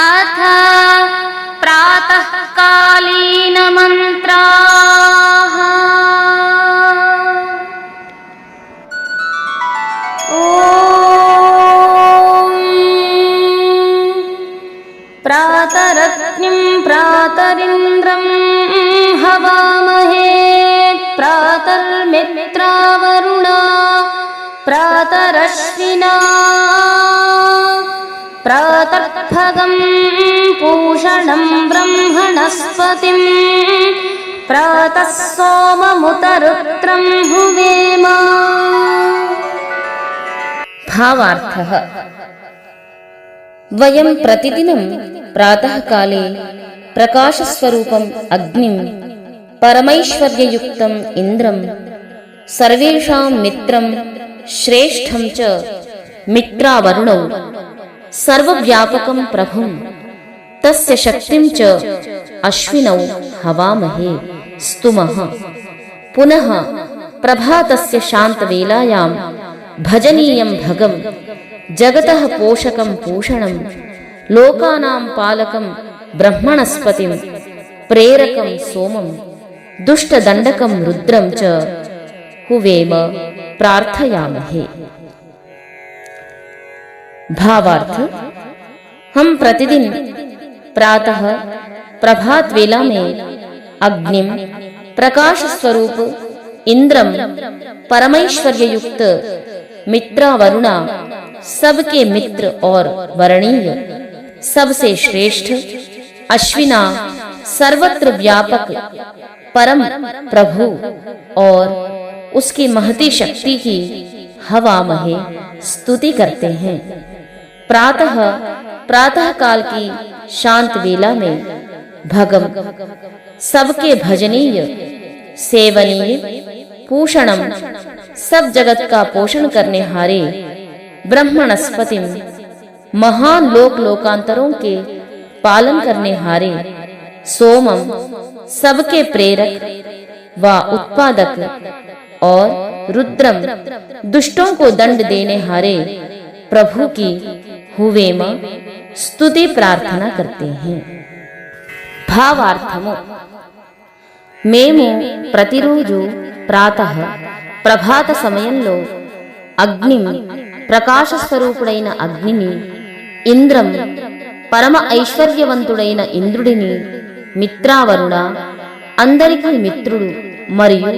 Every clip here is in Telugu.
अथ प्रातःकालीनमन्त्राः ॐ प्रातरत्निं प्रातरिन्द्रं हवामहे। प्रातर्मित्रावरुणा प्रातरश्विना वयम् प्रतिदिनम् प्रातःकाले प्रकाशस्वरूपम् अग्निम् परमैश्वर्ययुक्तम् इन्द्रम् सर्वेषाम् मित्रम् श्रेष्ठम् च मित्रावरुणौ। सर्वव्यापकं प्रभुं। तस्य शक्तिं च अश्विनौ हवामहे। स्तुमः। पुनः प्रभातस्य शान्तवेलायां भजनीयं भगं जगतः पोषकं पोषणम् लोकानां पालकं ब्रह्मणस्पतिं प्रेरकं सोमं दुष्टदण्डकं रुद्रं च कुवेव प्रार्थयामहे। भावार्थ, हम प्रतिदिन प्रातः प्रभात वेला में अग्निम प्रकाश स्वरूप इंद्रम परमैश्वर्य युक्त मित्रा वरुणा, सबके मित्र और वरणीय, सबसे श्रेष्ठ अश्विना, सर्वत्र व्यापक परम प्रभु और उसकी महती शक्ति की हवा महे स्तुति करते हैं। प्रातः प्रातः काल की शांत वेला में भगम, सबके भजनीय, सेवनीय, पूषणम, सब जगत का पोषण करने हारे ब्रह्मणस्पतिम, महान लोक लोकांतरों के पालन करने हारे सोमम, सबके प्रेरक व उत्पादक और रुद्रम, दुष्टों को दंड देने हारे प्रभु की हुवेम स्तुति प्रार्थना करते हैं భావార్థము మేము ప్రతిరోజు ప్రాతః ప్రభాత సమయంలో అగ్నిం ప్రకాశస్వరూపుడైన అగ్నిని ఇంద్రం పరమ ఐశ్వర్యవంతుడైన ఇంద్రుడిని మిత్రావరుణ అందరికీ మిత్రుడు మరియు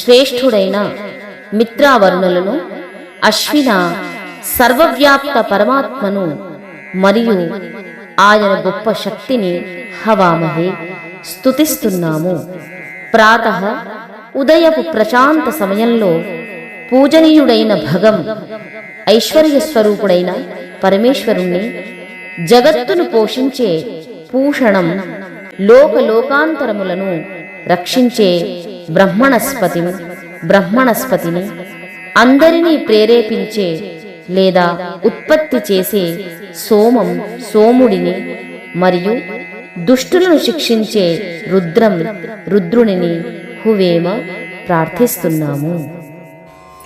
శ్రేష్ఠుడైన మిత్రావరుణులను అశ్విన సర్వవ్యాప్త పరమాత్మను మరియు ఆయన గొప్ప శక్తిని హవామహే. స్తుతిస్తున్నాము. ప్రాత ఉదయపు ప్రశాంత సమయంలో పూజనీయుడైన భగం ఐశ్వర్య స్వరూపుడైన పరమేశ్వరుణ్ణి జగత్తును పోషించే పూషణం లోకలోకాంతరములను రక్షించే బ్రహ్మణస్పతిని బ్రహ్మణస్పతిని అందరినీ ప్రేరేపించే లేదా ఉత్పత్తి చేసే సోమం సోముడిని మరియు దుష్టులను శిక్షించే రుద్రం రుద్రుని హువేమ ప్రార్థిస్తున్నాము.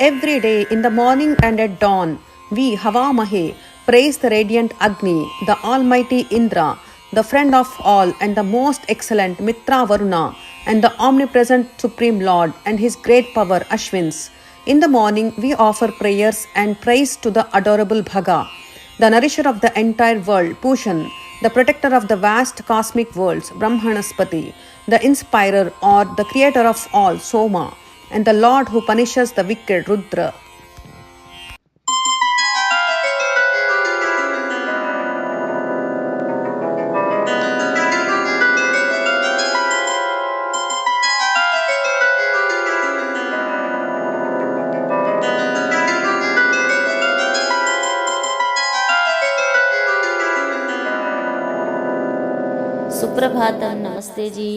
Everyday in the morning and at dawn we హవామహే praise the radiant Agni the almighty Indra the friend of all and the most excellent Mitra Varuna and the omnipresent supreme lord and his great power Ashwins In the morning, we offer prayers and praise to the adorable Bhaga, the nourisher of the entire world, Pushan, the protector of the vast cosmic worlds, Brahmanaspati, the inspirer or the creator of all, Soma, and the Lord who punishes the wicked, Rudra. सुप्रभातम नमस्ते जी।